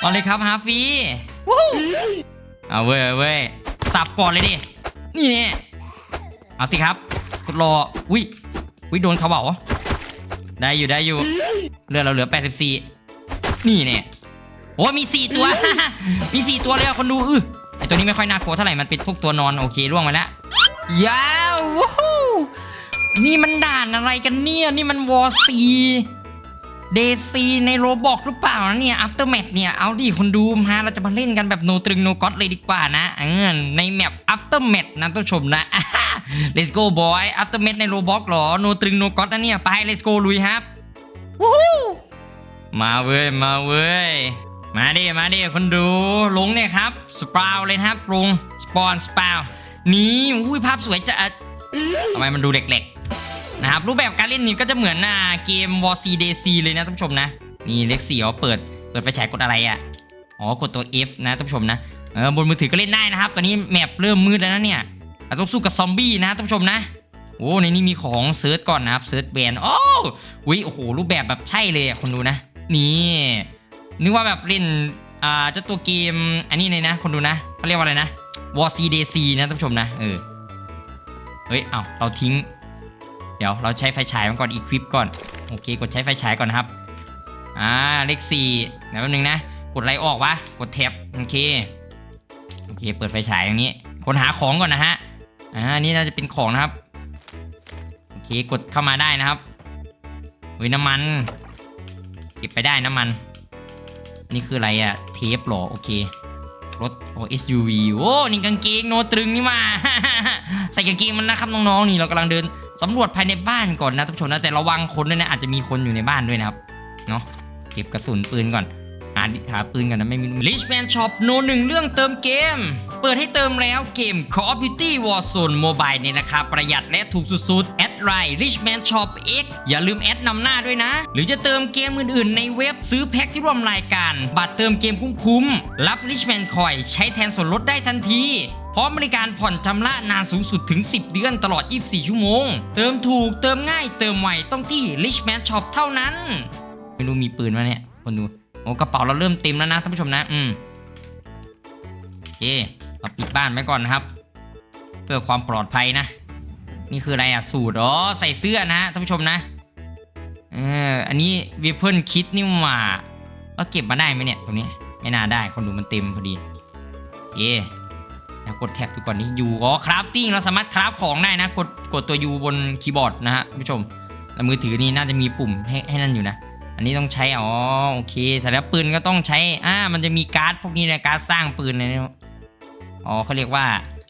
เอาเลยครับฮาฟีวู้เอาเว้ยเอาเว้ยสับก่อนเลยดิ นี่เนี่ยเอาสิครับสุดรออุ้ยอุ้ยโดนเขาเบาได้อยู่ได้อยู่เลือดเราเหลือ 84 นี่เนี่ยโอ้มี 4 ตัว มี 4 ตัวเลยอะคนดูอือไอตัวนี้ไม่ค่อยน่ากลัวเท่าไหร่มันเป็นพวกตัวนอนโอเคล่วงมาแล้วยาววู้ฮู้นี่มันด่านอะไรกันเนี่ย นี่มันวอซี เดซีในโรบอกหรือเปล่านะเนี่ย after match เนี่ย เอาดิคนดูมาเราจะมาเล่นกันแบบโนตรึงโนก็อตเลยดีกว่านะเออในแมป after match นะต้องชมนะ let's go boy after match ในโรบอกหรอ โนตรึงโนก็อตนะเนี่ย ไป let's go ลุยครับวู้มาเว้ย มาเว้ย มาดิ มาดิคนดูลงเนี่ยครับ สปาวเลยนะครับลงสปอนสปาวนี่อุ้ยภาพสวยจะทำไมมันดูเหล็กๆ นะครับรูปแบบการเล่นนี่ก็จะเหมือนอ่าเกม War C DC เลยนะท่านผู้ชมนะนี่เลขสี่อ๋อเปิดเปิดไฟฉายกดอะไรอะอ๋อกดตัว F นะท่านผู้ชมนะเออบนมือถือก็เล่นได้นะครับ ตอนนี้แมปเริ่มมืดแล้วนะเนี่ยเราต้องสู้กับซอมบี้นะท่านผู้ชมนะโอ้ในนี้มีของเซิร์ชก่อนนะครับเซิร์ชแบรนด์โอ้วิโอ้โหรูปแบบแบบใช่เลยอะคนดูนะ นี่นึกว่าแบบเล่นอ่าเจ้าตัวเกมอันนี้เลยนะ คนดูนะเขาเรียกว่าอะไรนะ War C D C นะท่านผู้ชมนะเออเฮ้ยเอาเราทิ้ง เดี๋ยวเราใช้ไฟฉายมันก่อนอีควิปก่อนโอเคกดใช้ไฟฉายก่อนนะครับอ่าเลขสี่เดี๋ยวแป๊บนึงนะ กดไรออกวะกดแท็บโอเคโอเค เปิดไฟฉายอย่างนี้ค้นหาของก่อนนะฮะอ่านี่น่าจะเป็นของนะครับโอเคกดเข้ามาได้นะครับเฮ้ยน้ำมัน เก็บไปได้น้ำมัน นี่คืออะไรอะเทปหรอโอเครถโอ้ SUV โอ้นี่กางเกงโนตรึงนี่มา ใส่กางเกงมันนะครับน้องๆนี่เรากำลังเดิน สำรวจภายในบ้านก่อนนะท่านผู้ชมนะแต่ระวังคนด้วยนะอาจจะมีคนอยู่ในบ้านด้วยนะครับเนาะเก็บกระสุนปืนก่อนหาหาปืนก่อนนะไม่มี Richman Shop โนหนึ่งเรื่องเติมเกม เปิดให้เติมแล้วเกม Call of Duty Warzone Mobile เนี่ยนะครับประหยัดและถูกสุดๆ แอดไลน์ Richman Shop X อย่าลืมแอดนำหน้าด้วยนะ หรือจะเติมเกมอื่นๆ ในเว็บซื้อแพ็คที่ร่วมรายการ บัตรเติมเกมคุ้มๆ รับ Richman Coin ใช้แทนส่วนลดได้ทันที พร้อมบริการผ่อนชำระนานสูงสุดถึง 10 เดือนตลอด 24 ชั่วโมง เติมถูกเติมง่ายเติมไวต้องที่ Richman Shop เท่านั้น ไม่รู้มีปืนวะเนี่ยคนดูโอ้กระเป๋าเราเริ่มเต็มแล้วนะท่านผู้ชมนะ อืมโอเคเราปิดบ้านไว้ก่อนนะครับ เพื่อความปลอดภัยนะ นี่คืออะไรอะสูตรอ๋อใส่เสื้อนะท่านผู้ชมนะเอออันนี้วิเพิลคิดนี่หว่าเราเก็บมาได้ไหมเนี่ยตรงนี้ ไม่น่าได้คนดูมันเต็มพอดีโอเค เดี๋ยวกดแท็บดูก่อนนี่ยูอ๋อคราฟติ้งเราสามารถคราฟของได้นะ กดกดตัวยูบนคีย์บอร์ดนะฮะท่านผู้ชมแล้วมือถือนี่น่าจะมีปุ่มให้ให้นั่นอยู่นะ อันนี้ต้องใช้ อ๋อโอเคแต่แล้วปืนก็ต้องใช้ อ่า มันจะมีการ์ดพวกนี้นะการ์ดสร้างปืนเลยนะอ๋อเขาเรียกว่า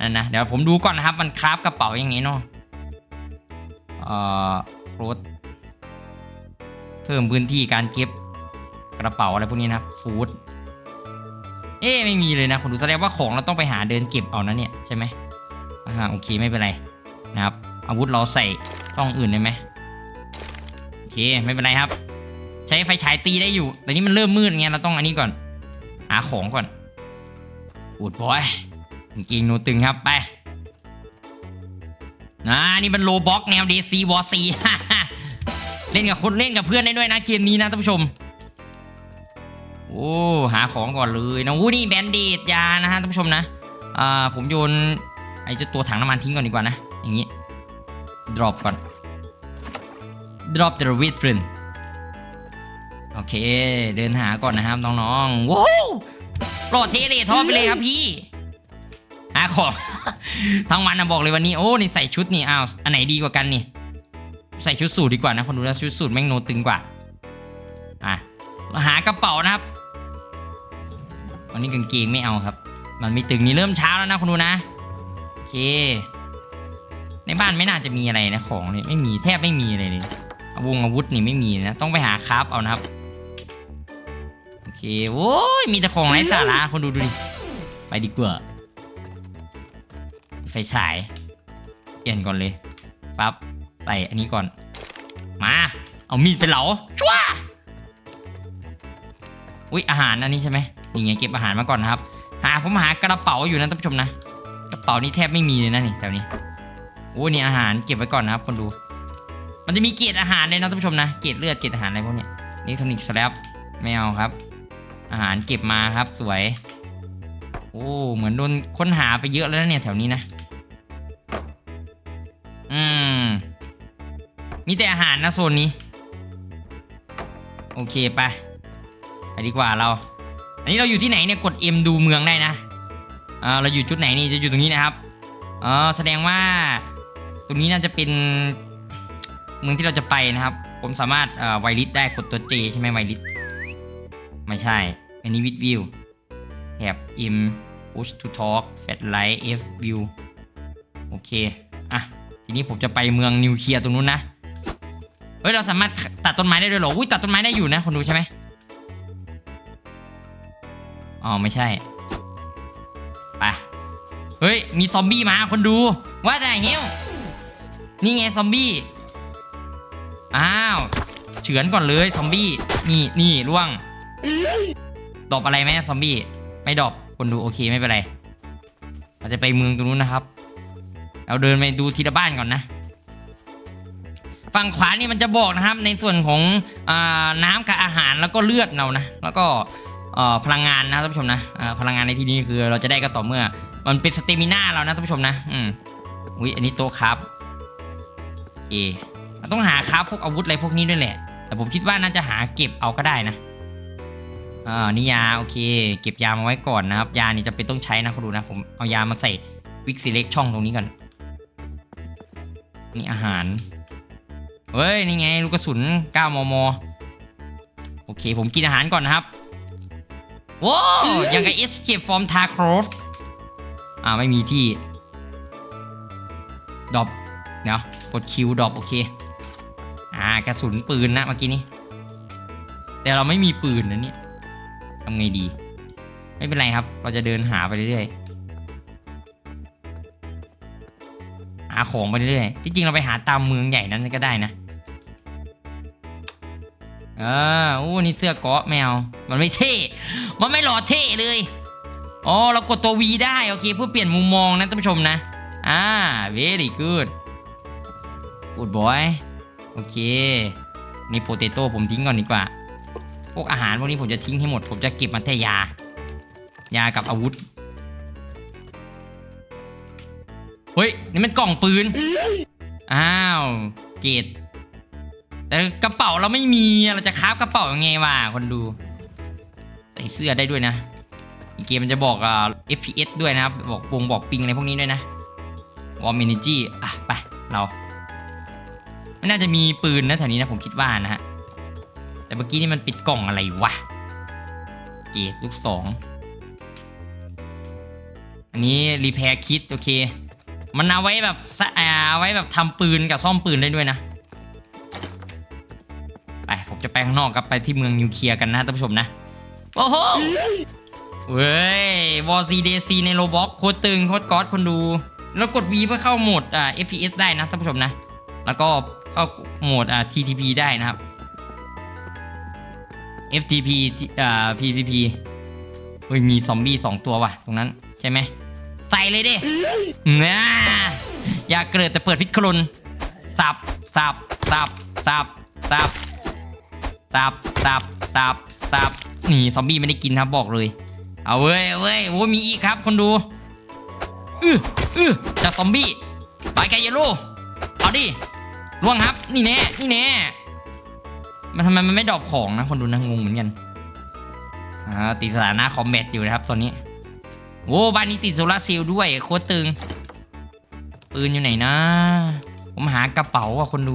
นั่นนะ เดี๋ยวผมดูก่อนนะครับ มันคราฟกระเป๋ายังไงเนาะเอ่อโคตเพิ่มพื้นที่การเก็บกระเป๋าอะไรพวกนี้นะฟู้ด อ๊ะไม่มีเลยนะคนดูแสดงว่าของเราต้องไปหาเดินเก็บเอานะเนี่ยใช่ไหมอ่าโอเคไม่เป็นไรนะครับ อาวุธเราใส่ช่องอื่นได้ไหมโอเคไม่เป็นไรครับ ใช้ไฟฉายตีได้อยู่ แต่นี้มันเริ่มมืดไงเราต้องอันนี้ก่อน หาของก่อนอูดบอยกางเกงโนตึงครับไปอ่านี่มันโลบ็อกแนว DC w a r 4เล่นกับคนเล่นกับเพื่อนได้ด้วยนะเกมนี้นะท่านผู้ชม โอ้หาของก่อนเลยนะอู้นี่แบนเดดยานะฮะท่านผู้ชมนะอ่าผมโยนไอ้เจ้าตัวถังน้ำมันทิ้งก่อนดีกว่านะ อย่างนี้ drop ก่อน drop the weapon โอเค เดินหาก่อนนะครับน้องๆว้าวปลอดเทเลทอไปเลยครับพี่หาของ ทั้งวันนะบอกเลยวันนี้โอ้นี่ใส่ชุดนี่อ้าวอันไหนดีกว่ากันนี่ ใส่ชุดสูทดีกว่านะคนดูนะชุดสูทแม่งโนตึงกว่าอะหากระเป๋านะครับ วันนี้กางเกงไม่เอาครับ มันไม่ตึงนี่เริ่มเช้าแล้วนะคนดูนะโอเค ในบ้านไม่น่าจะมีอะไรนะของเนี่ยไม่มีแทบไม่มีอะไรเลยอาวงอาวุธนี่ไม่มีนะ ต้องไปหาคราฟเอานะครับโอเคโอ้ยมีแต่ของไร้สาระคนดูดูดิไปดีกว่าไฟฉายเปลี่ยนก่อนเลยปั๊บใส่อันนี้ก่อน มา เอามีดไปเหลาชัวอุ้ยอาหารอันนี้ใช่ไหม นี่ไงเงี้ยเก็บอาหารมาก่อนนะครับ หาผมหากระเป๋าอยู่นะท่านผู้ชมนะ กระเป๋านี้แทบไม่มีเลยนะนี่แถวนี้โอ้นี่อาหารเก็บไว้ก่อนนะครับคนดู มันจะมีเกรดอาหารเลยนะท่านผู้ชมนะ เกรดเลือดเกรดอาหารอะไรพวกเนี้ยนิทอนิกสแลปไม่เอาครับ อาหารเก็บมาครับสวย โอ้เหมือนโดนค้นหาไปเยอะแล้วเนี่ยแถวนี้นะ อืม มีแต่อาหารนะโซนนี้ โอเคไปไปดีกว่าเรา อันนี้เราอยู่ที่ไหนเนี่ยกด M ดูเมืองได้นะอ่าเราอยู่จุดไหนนี่จะอยู่ตรงนี้นะครับอ๋อแสดงว่าตรงนี้น่าจะเป็นเมืองที่เราจะไปนะครับ ผมสามารถอ่อไวริสได้กดตัว J ใช่ไหมไวริสไม่ใช่ อันนี้วิดวิวแถบ M push to talk fat light F view โอเค อะ ทีนี้ผมจะไปเมืองนิวเคลียร์ตรงนู้นนะ เฮ้ย เราสามารถตัดต้นไม้ได้ด้วยเหรอ อุ้ยตัดต้นไม้ได้อยู่นะ คนดูใช่ไหม อ๋อไม่ใช่ ไป เฮ้ย มีซอมบี้มาคนดู ว่าแต่เฮียนี่ไงซอมบี้ อ้าว เฉือนก่อนเลยซอมบี้ นี่นี่ล่วง ดอปอะไรไหมซอมบี้ ไม่ดอปคนดูโอเคไม่เป็นไร เราจะไปเมืองตรงนู้นนะครับ เราเดินไปดูทีละบ้านก่อนนะฝั่งขวานี่มันจะบอกนะครับในส่วนของอน้ำกับอาหารแล้วก็เลือดเรานะ แล้วก็ พลังงานนะท่านผู้ชมนะอ่าพลังงานในที่นี้คือเราจะได้ก็ต่อเมื่อ มันเป็นสเตมิน่าเรานะท่านผู้ชมนะอืมอุ้ยอันนี้โต๊ะครับเอเราต้องหาครับพวกอาวุธอะไรพวกนี้ด้วยแหละ แต่ผมคิดว่าน่าจะหาเก็บเอาก็ได้นะอ่านี่ยาโอเค เก็บยามาไว้ก่อนนะครับ ยานี่จะเป็นต้องใช้นะคุณดูนะผมเอายามาใส่วิกซีเล็กช่องตรงนี้ก่อนนี่อาหารเฮ้ยนี่ไงลูกกระสุน 9 มม โอเค ผมกินอาหารก่อนนะครับ ว้าวยังกับ escape from Tarkov อ่าไม่มีที่ดรอปเดี๋ยวกดคิวดรอปโอเค อ่ากระสุนปืนนะเมื่อกี้นี้ แต่เราไม่มีปืนนะเนี่ยทำไงดี ไม่เป็นไรครับ เราจะเดินหาไปเรื่อยๆ หาของไปเรื่อยๆ ที่จริงเราไปหาตามเมืองใหญ่นั้นก็ได้นะ ออโอ้นี่เสื้อเกาะแมว มันไม่เท่ มันไม่หล่อเท่เลย อ๋อ เรากดตัว V ได้โอเค เพื่อเปลี่ยนมุมมองนะท่านผู้ชมนะ อ่า very good good boy โอเค นี่โปเตโต้ผมทิ้งก่อนดีกว่า พวกอาหารพวกนี้ผมจะทิ้งให้หมด ผมจะเก็บมาแต่ยา ยากับอาวุธ เฮ้ย นี่มันกล่องปืน อ้าว เกต แต่กระเป๋าเราไม่มีเราจะคราฟกระเป๋ายังไงวะคนดู ใส่เสื้อได้ด้วยนะเกมมันจะบอกอ่า FPS ด้วยนะครับ บอกปงบอกปิงอะไรพวกนี้ด้วยนะวอร์มินิจี้อะไปเราไม่น่าจะมีปืนนะแถวนี้นะผมคิดว่านะฮะแต่เมื่อกี้นี่มันปิดกล่องอะไรวะเกตลูกสองอันนี้รีแพร์คิดโอเค มันเอาไว้แบบสะอาไว้แบบทำปืนกับซ่อมปืนได้ด้วยนะ จะไปข้างนอกครับไปที่เมืองนิวเคลียร์กันนะท่านผู้ชมนะ โอ้โหเว้ยวอซีเดซีในโรบ็อกโคตรตึงโคตรก๊อตคนดู แล้วกด V เพื่อเข้าโหมดอ่า FPS ได้นะท่านผู้ชมนะ แล้วก็เข้าโหมดอ่า TTP ได้นะครับ FTP ที่อ่า PVP เฮ้ยมีซอมบี้สองตัวว่ะ ตรงนั้นใช่ไหมใส่เลยดินะอย่าเกิดแต่เปิดพิษคลุนสับสับสับสับสับ สับสับสับสับนี่ซอมบี้ไม่ได้กินครับบอกเลย เอาเว้ยเว้ยโอ้มีอีกครับคนดูอืออือจากซอมบี้ไปไกเยลโล่เอาดิล่วงครับ นี่แน่นี่แน่มันทำไมมันไม่ดรอปของนะคนดูนะงงเหมือนกันอ่าติดสถานะคอมแบทอยู่นะครับตอนนี้โอ้บ้านนี้ติดโซลาร์เซลล์ด้วยโคตรตึงปืนอยู่ไหนนะ ผมหากระเป๋าอะคนดู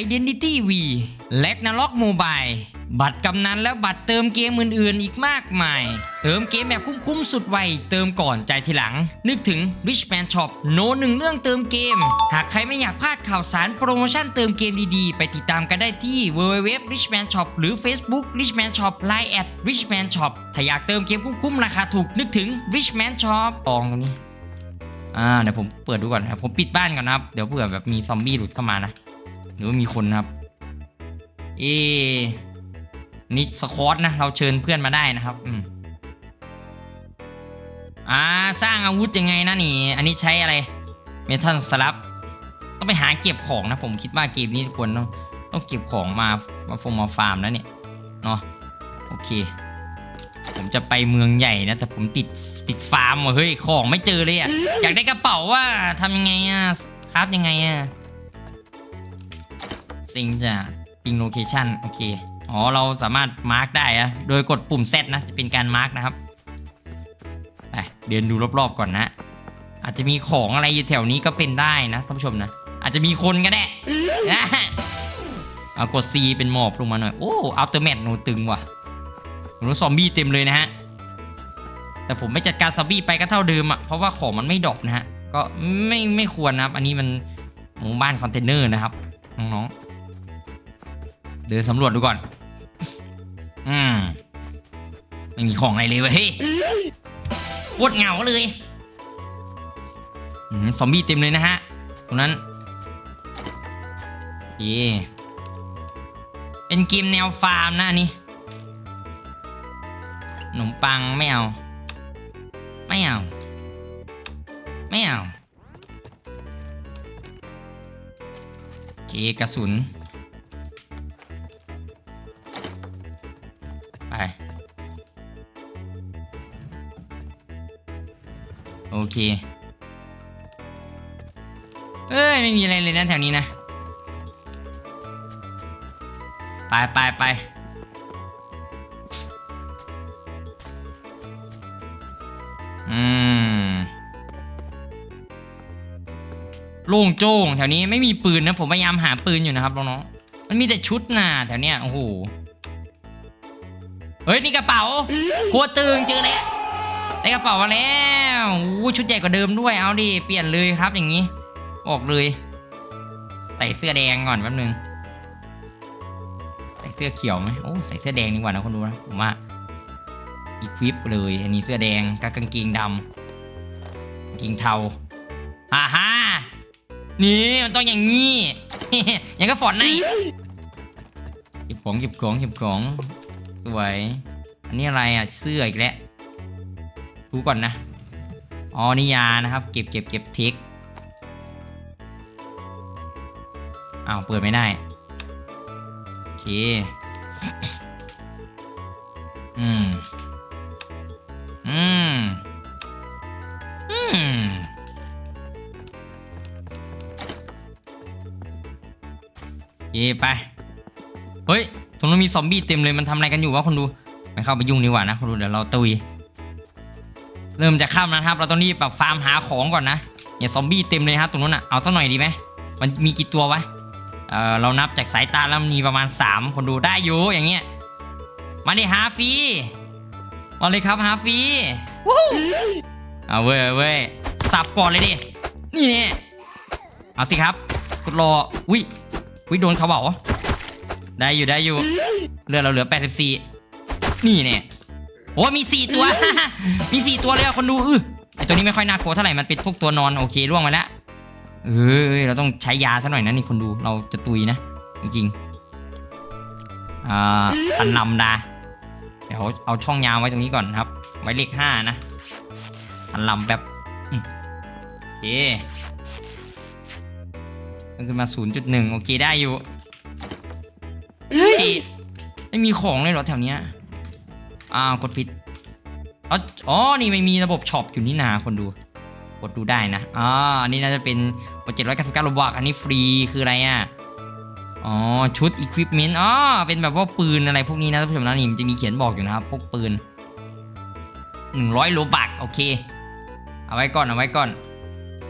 Identity V Ragnarok Mobile บัตรกำนันและบัตรเติมเกมอื่นๆ อีกมากมาย เติมเกมแบบคุ้มๆ สุดไว เติมก่อนใจทีหลัง นึกถึง Richman Shop โนหนึ่งเรื่องเติมเกม หากใครไม่อยากพลาดข่าวสารโปรโมชั่นเติมเกมดีๆ ไปติดตามกันได้ที่ www richman shop หรือ Facebook richman shop line at richman shop ถ้าอยากเติมเกมคุ้มๆ ราคาถูกนึกถึง richman shop ตองตรงนี้อ่าเดี๋ยวผมเปิดดูก่อนนะผมปิดบ้านก่อนนะครับ เดี๋ยวเผื่อแบบมีซอมบี้หลุดเข้ามานะ หรือว่ามีคนครับ เอนี่สควอตนะ เราเชิญเพื่อนมาได้นะครับ อืมอ่าสร้างอาวุธยังไงนะนี่ อันนี้ใช้อะไร เมทัลสลับ ต้องไปหาเก็บของนะ ผมคิดว่าเกมนี้ควรต้องต้องเก็บของมามาฟงมาฟาร์มแล้วเนี่ยเนาะโอเค ผมจะไปเมืองใหญ่นะ แต่ผมติดติดฟาร์มว่ะเฮ้ยของไม่เจอเลยอะอยากได้กระเป๋าว่าทำยังไงอะคราฟยังไงอะ ซิงจะปิงโลเคชันโอเค อ๋อ เราสามารถมาร์กได้อะโดยกดปุ่ม Z นะ จะเป็นการมาร์กนะครับ ไป เดินดูรอบๆก่อนนะ อาจจะมีของอะไรอยู่แถวนี้ก็เป็นได้นะท่านผู้ชมนะ อาจจะมีคนก็ได้เอากด C เป็นหมอบลงมาหน่อย โอ้อัลเตอร์แมทหนูตึงว่ะหนูซอมบี้เต็มเลยนะฮะ แต่ผมไม่จัดการซอมบี้ไปก็เท่าเดิมอะเพราะว่าของมันไม่ดรอปนะฮะ ก็ไม่ไม่ควรนะครับ อันนี้มันหมู่บ้านคอนเทนเนอร์นะครับน้องๆ เดินสำรวจดูก่อน อืม ไม่มีของอะไรเลยเว้ยเฮ้ยโคตรเหงาเลยอืมซอมบี้เต็มเลยนะฮะ ตรงนั้นเย่เป็นเกมแนวฟาร์มนะอันนี่ขนมปังไม่เอา ไม่เอา ไม่เอาเคกระสุน เค เอ้ย ไม่มีอะไรเลยนะแถวนี้นะ ไปไปไปอืมโล่งโจ้งแถวนี้ไม่มีปืนนะ ผมพยายามหาปืนอยู่นะครับน้องๆมันมีแต่ชุดน่ะแถวเนี้ยโอ้โหเฮ้ย นี่กระเป๋าโคตรตึงเจอแล้ว ได้กระเป๋ามาแล้วอู้ชุดใหญ่กว่าเดิมด้วยเอาดิเปลี่ยนเลยครับอย่างนี้บอกเลยใส่เสื้อแดงก่อนแป๊บนึงใส่เสื้อเขียวไหมโอ้ใส่เสื้อแดงดีกว่านะคนดูนะผมว่าอีควิปเลยอันนี้เสื้อแดงกับกางเกงดำกางเกงเทาฮ่าฮ่านี่มันต้องอย่างนี้อย่างก็ฟอดไนท์เก็บของเก็บของเก็บของสวย อันนี้อะไรอะเสื้ออีกแล้ว ดูก่อนนะ อ๋อนี่ยานะครับ เก็บเก็บเก็บเทคอ้าวเปิดไม่ได้ โอเค อืม อืม อืม เย่ไป เฮ้ย ตรงนู้นมีซอมบี้เต็มเลย มันทำอะไรกันอยู่วะคนดู ไม่เข้าไปยุ่งดีกว่านะคนดู เดี๋ยวเราตุย เริ่มจะค่ำแล้วนะครับ เราต้องรีบแบบฟาร์มหาของก่อนนะเนี่ยซอมบี้เต็มเลยครับตรงนู้นอะเอาสักหน่อยดีไหมมันมีกี่ตัววะเออเรานับจากสายตาแล้วมีประมาณ 3 คนดูได้อยู่อย่างเงี้ยมาดิฮาฟีมาเลยครับฮาฟรีวู้เอาเว้ยเว้ยสับก่อนเลยดินี่เนี่ยเอาสิครับสุดรออุ้ยอุ้ยโดนเขาเบาได้อยู่ได้อยู่เลือดเราเหลือ 84 นี่เนี่ย โอ้มี4ตัว มี4ตัวเลยอะคนดูอือไอตัวนี้ไม่ค่อยน่ากลัวเท่าไหร่มันเป็นพวกตัวนอนโอเคล่วงไปแล้วเอ้ยเราต้องใช้ยาซะหน่อยนะนี่คนดูเราจะตุยนะ จริงๆอ่าพันลำดาเดี๋ยวเอาช่องยาวไว้ตรงนี้ก่อนครับ ไว้เลขห้านะพันลำแบบอืมโอเคมันขึ้นมา 0.1 โอเคได้อยู่เฮ้ยไม่มีของเลยเหรอแถวเนี้ย อ้าวกดผิดอ๋ออ๋อ นี่ไม่มีระบบช็อปอยู่นี่นาคนดู กดดูได้นะอ่าอันนี้น่าจะเป็นเจ็ดร้อยเก้าสิบเก้าโลบาทอันนี้ฟรีคืออะไรอะ อ๋อ ชุดอุปกรณ์อ๋อ เป็นแบบว่าปืนอะไรพวกนี้นะท่านผู้ชมนะนี่มันจะมีเขียนบอกอยู่นะครับพวกปืนหนึ่งร้อยโลบักโอเค เอาไว้ก่อนเอาไว้ก่อน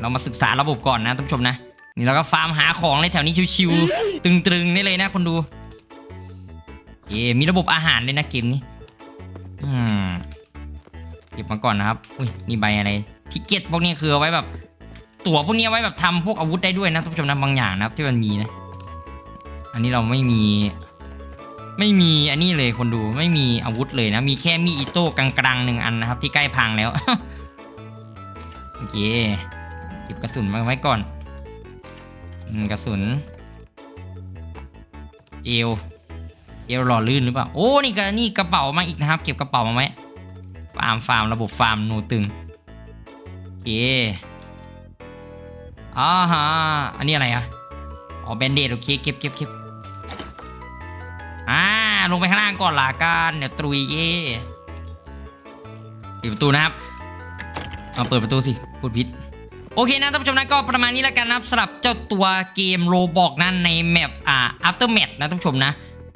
เรามาศึกษาระบบก่อนนะท่านผู้ชมนะ นี่เราก็ฟาร์มหาของในแถวนี้ชิวๆตึงๆนี่เลยนะคนดู เอ๊มีระบบอาหารเลยนะเกมนี้ อืมเก็บมาก่อนนะครับ อุ้ยนี่ใบอะไรทิกเก็ตพวกนี้คือเอาไว้แบบ ตั๋วพวกนี้เอาไว้แบบทำพวกอาวุธได้ด้วยนะท่านผู้ชมนะบางอย่างนะครับ ที่มันมีนะ อันนี้เราไม่มี ไม่มีอันนี้เลยคนดูไม่มีอาวุธเลยนะ มีแค่มีอิโต้กลางๆหนึ่งอันนะครับ ที่ใกล้พังแล้วโอเคเก็บกระสุนมาไว้ก่อนกระสุนเอว เอวหล่อลื่นหรือเปล่า โอ้ นี่ก็นี่กระเป๋ามาอีกนะครับ เก็บกระเป๋ามาไว้ฟาร์มฟาร์มระบบฟาร์มหนูตึงโอเคอ่าฮะ อันนี้อะไรอะอ๋อแบนเดดโอเค เก็บเก็บเก็บอ่า ลงไปข้างล่างก่อนละกันเดี๋ยวตรุยเย่ปิดประตูนะครับ เอาเปิดประตูสิ พูดผิดโอเคนะท่านผู้ชมนะก็ประมาณนี้แล้วกันนะครับสำหรับเจ้าตัวเกมโรบอกนั้นในแมปอ่า after map นะท่านผู้ชมนะ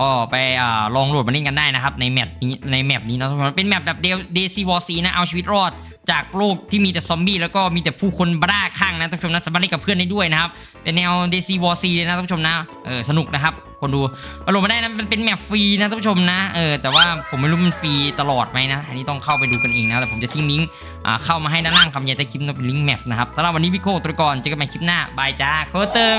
ก็ไปอลองโหลดมาเล่นกันได้นะครับ ในแมปนี้ในแมปนี้นะท่านเป็นแมปแบบเดซีวอซีนะเอาชีวิตรอดจากโลกที่มีแต่ซอมบี้แล้วก็มีแต่ผู้คนบ้าคลั่งนะท่านผู้ชมนะสามารถเล่นกับเพื่อนได้ด้วยนะครับเป็นแนวเดซีวอซีเลยนะท่านผู้ชมนะเออสนุกนะครับคนดูโหลดมาได้นะมันเป็นแมปฟรีนะท่านผู้ชมนะเออแต่ว่าผมไม่รู้มันฟรีตลอดไหมนะอันนี้ต้องเข้าไปดูกันเองนะแต่ผมจะทิ้งลิงก์อ่าเข้ามาให้ด้านล่างคำใหญ่ใต้คลิปนะเป็นลิงก์แมปนะครับสำหรับวันนี้พี่โคตรกรเจอกันใหม่คลิปหน้าบายจ้าโคตรเติง